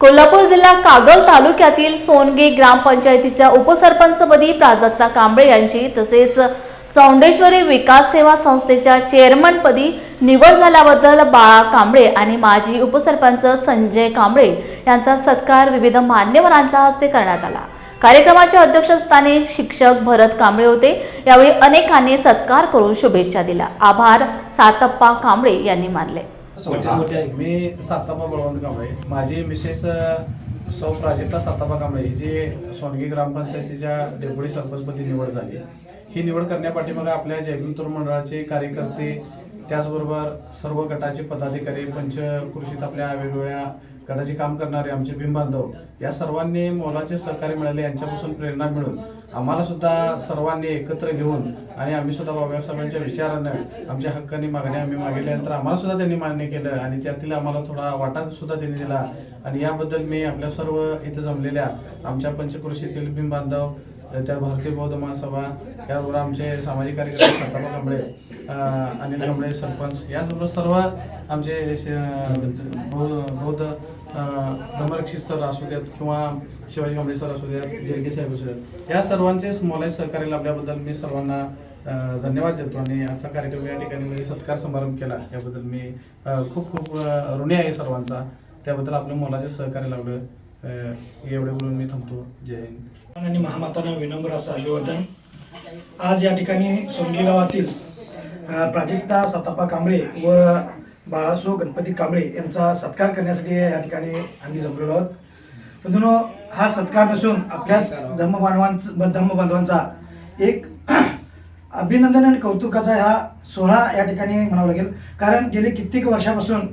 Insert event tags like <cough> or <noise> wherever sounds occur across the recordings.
कोल्हापूर जिल्हा कागल तालुक्यातील सोनगे ग्रामपंचायतीच्या उपसरपंचपदी प्राजक्ता कांबळे यांची तसेच चौंडेश्वरी विकास सेवा संस्थेच्या चेअरमनपदी निवड झाल्याबद्दल बाळा कांबळे आणि माजी उपसरपंच संजय कांबळे यांचा सत्कार विविध मान्यवरांच्या हस्ते करण्यात आला. कार्यक्रमाच्या अध्यक्षस्थानी शिक्षक भरत कांबळे होते. यावेळी अनेकांनी सत्कार करून शुभेच्छा दिल्या. आभार सातप्पा कांबळे यांनी मानले. मी सातापा बळवंत कांबळे. माझी मिसेस सौ प्राजक्ता सातापा कांबळे. ही जी सोनगी ग्रामपंचायतीच्या डेप्युटी सरपंचपदी निवड झाली. ही निवड करण्यापाठीमागे आपल्या जयभीम तरुण मंडळाचे कार्यकर्ते त्याचबरोबर सर्व गटाचे पदाधिकारी पंचकृषीत आपल्या वेगवेगळ्या गटाचे काम करणारे आमचे बिंबांधव या सर्वांनी मोलाचे सहकार्य मिळाले यांच्यापासून प्रेरणा मिळून आम्हाला सुद्धा सर्वांनी एकत्र घेऊन आणि आम्ही सुद्धा बाबासाहेबांच्या विचारानं आमच्या हक्काने मागण्या आम्ही मागितल्यानंतर आम्हाला सुद्धा त्यांनी मान्य केलं आणि त्यातील आम्हाला थोडा वाटा सुद्धा त्यांनी दिला. आणि याबद्दल मी आपल्या सर्व इथं जमलेल्या आमच्या पंचकृषीतील बिंबांधव त्या भारतीय बौद्ध महासभा याबरोबर आमचे सामाजिक कार्यकर्ते साताबा कांबळे अनिल कांबळे सरपंच याचबरोबर सर्व आमचे बौ- बौद्ध अं, सर असू द्यात किंवा शिवाजी कांबळे सर असू द्यात जेडके साहेब असू द्यात या सर्वांचे मोलाचे सहकार्य लाभल्याबद्दल मी सर्वांना धन्यवाद देतो आणि आजचा कार्यक्रम या ठिकाणी मी सत्कार समारंभ केला याबद्दल मी खूप खूप ऋणी आहे सर्वांचा त्याबद्दल आपलं मोलाचे सहकार्य लावलं एवढे बोलून मी थांबतो. जय हिंद. आणि महामातांना विनम्र असं अभिवादन. आज या ठिकाणी सोंगी गावातील प्राजक्ता सतापा कांबळे व बाळासो गणपती कांबळे यांचा सत्कार करण्यासाठी या ठिकाणी आम्ही जमलेलो आहोत. परंतु हा सत्कार नसून आपल्याच धर्मबांधवांचा धर्मबांधवांचा एक <clears throat> अभिनंदन आणि कौतुकाचा हा सोहळा या ठिकाणी म्हणावा लागेल. कारण गेले कित्येक वर्षापासून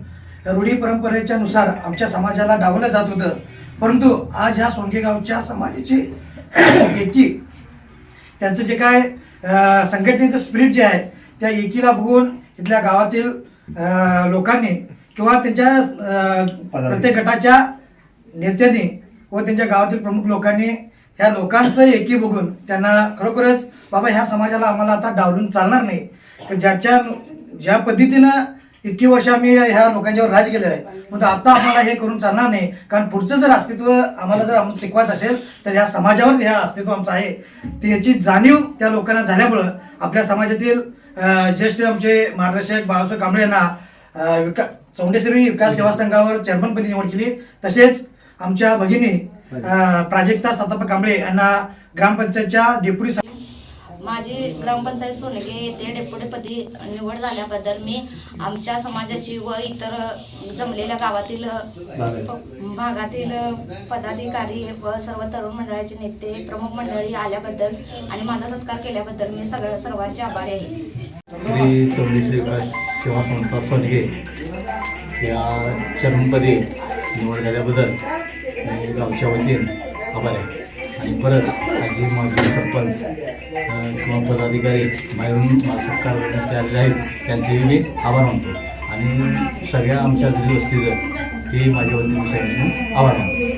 रूढी परंपरेच्या नुसार आमच्या समाजाला डावलं जात होतं. परंतु आज ह्या सोनगे गावच्या समाजाची <clears throat> एकी त्यांचं जे काय संघटनेचं स्पिरिट जे आहे त्या एकीला बघून इथल्या गावातील लोकांनी किंवा त्यांच्या प्रत्येक गटाच्या नेत्यांनी व त्यांच्या गावातील प्रमुख लोकांनी ह्या लोकांचं एकी बघून त्यांना खरोखरच बाबा ह्या समाजाला आम्हाला आता डावलून चालणार नाही. तर ज्याच्या ज्या पद्धतीनं इतकी वर्ष आम्ही ह्या लोकांच्यावर राज केलेलं आहे. मग आता आम्हाला हे करून चालणार नाही. कारण पुढचं जर अस्तित्व आम्हाला जर आम्हाला टिकवायचं असेल तर ह्या समाजावर हे अस्तित्व आमचं आहे. त्याची जाणीव त्या लोकांना झाल्यामुळं आपल्या समाजातील ज्येष्ठ आमचे मार्गदर्शक बाळासाहेब कांबळे यांना विका चौंडेश्वरी विकास सेवा संघावर चेअरमनपदी निवड केली. तसेच आमच्या भगिनी प्राजक्ता सताप कांबळे यांना ग्रामपंचायतच्या डेप्युटी माझी ग्रामपंचायत सोनगे येथे डेप्युटीपदी निवड झाल्याबद्दल मी आमच्या समाजाची व इतर जमलेल्या गावातील भागातील पदाधिकारी व सर्व तरुण मंडळाचे नेते प्रमुख मंडळी आल्याबद्दल आणि माझा सत्कार केल्याबद्दल मी सगळं सर्वांचे आभारी आहे. श्री विकास सेवा संस्था सोनगे या चरणपदी निवड झाल्याबद्दल गावच्या वतीने आभार आहे. आणि परत आजी माजी सरपंच किंवा पदाधिकारी बाहेरून सत्कार करण्यास जे आहेत त्यांचेही मी आभार मानतो. आणि सगळ्या आमच्या घरी वस्तीचं ते माझ्या वतीने सगळ्यांचे आभार मानतो.